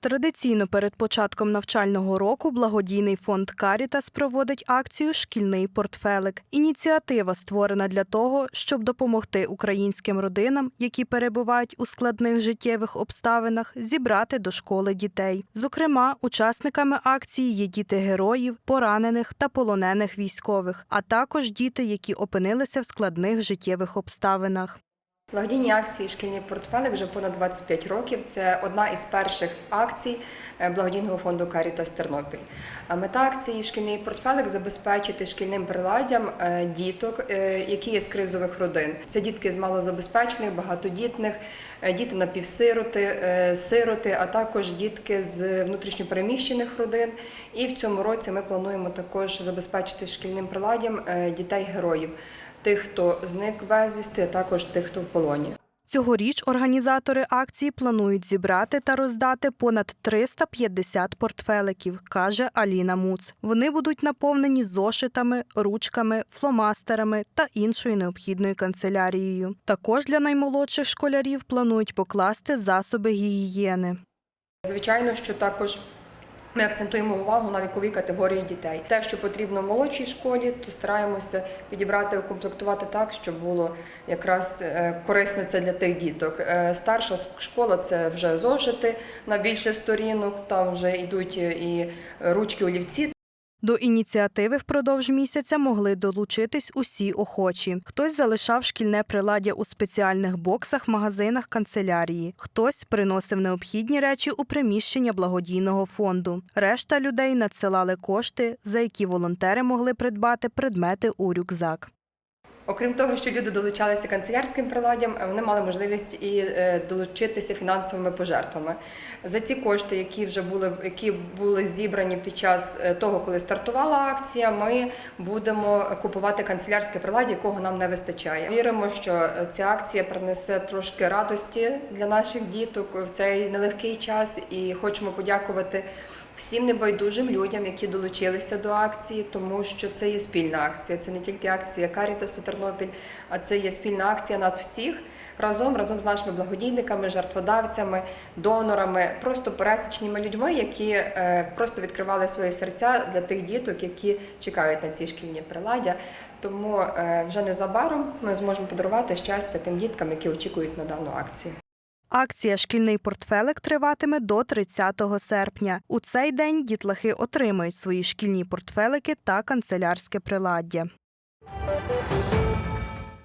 Традиційно перед початком навчального року благодійний фонд Карітас проводить акцію Шкільний портфелик. Ініціатива створена для того, щоб допомогти українським родинам, які перебувають у складних життєвих обставинах, зібрати до школи дітей. Зокрема, учасниками акції є діти героїв, поранених та полонених військових, а також діти, які опинилися в складних життєвих обставинах. Благодійні акції Шкільний портфелик вже понад 25 років. Це одна із перших акцій е, благодійного фонду Карітас Тернопіль. Мета акції Шкільний портфелик забезпечити шкільним приладдям е, діток, е, які є з кризових родин. Це дітки з малозабезпечених, багатодітних, діти напівсироти, сироти, а також дітки з внутрішньопереміщених родин. І в цьому році ми плануємо також забезпечити шкільним приладдям дітей-героїв. Тих, хто зник безвісти, а також тих, хто в полоні. Цьогоріч організатори акції планують зібрати та роздати понад 350 портфеликів, каже Аліна Муц. Вони будуть наповнені зошитами, ручками, фломастерами та іншою необхідною канцелярією. Також для наймолодших школярів планують покласти засоби гігієни. Звичайно, що також ми акцентуємо увагу на вікові категорії дітей. Те, що потрібно в молодшій школі, то стараємося підібрати, укомплектувати так, щоб було якраз е, корисно це для тих діток. Е, Старша школа це вже зошити на більше сторінок, там вже йдуть і ручки, олівці. До ініціативи впродовж місяця могли долучитись усі охочі. Хтось залишав шкільне приладдя у спеціальних боксах магазинах канцелярії, хтось приносив необхідні речі у приміщення благодійного фонду. Решта людей надсилали кошти, за які волонтери могли придбати предмети у рюкзак. Окрім того, що люди долучалися канцелярським приладдям, вони мали можливість і е, долучитися фінансовими пожертвами. За ці кошти, які вже були які були зібрані під час е, того, коли стартувала акція, ми будемо купувати канцелярське приладдя, якого нам не вистачає. Віримо, що е, ця акція принесе трошки радості для наших діток в цей нелегкий час, і хочемо подякувати. Всім небайдужим людям, які долучилися до акції, тому що це є спільна акція. Це не тільки акція Карітасу Тернопіль, а це є спільна акція нас всіх разом, разом з нашими благодійниками, жертводавцями, донорами, просто пересічними людьми, які е, просто відкривали свої серця для тих діток, які чекають на ці шкільні приладдя. Тому е, вже незабаром ми зможемо подарувати щастя тим діткам, які очікують на дану акцію. Акція Шкільний портфелик триватиме до 30 серпня. У цей день дітлахи отримають свої шкільні портфелики та канцелярське приладдя.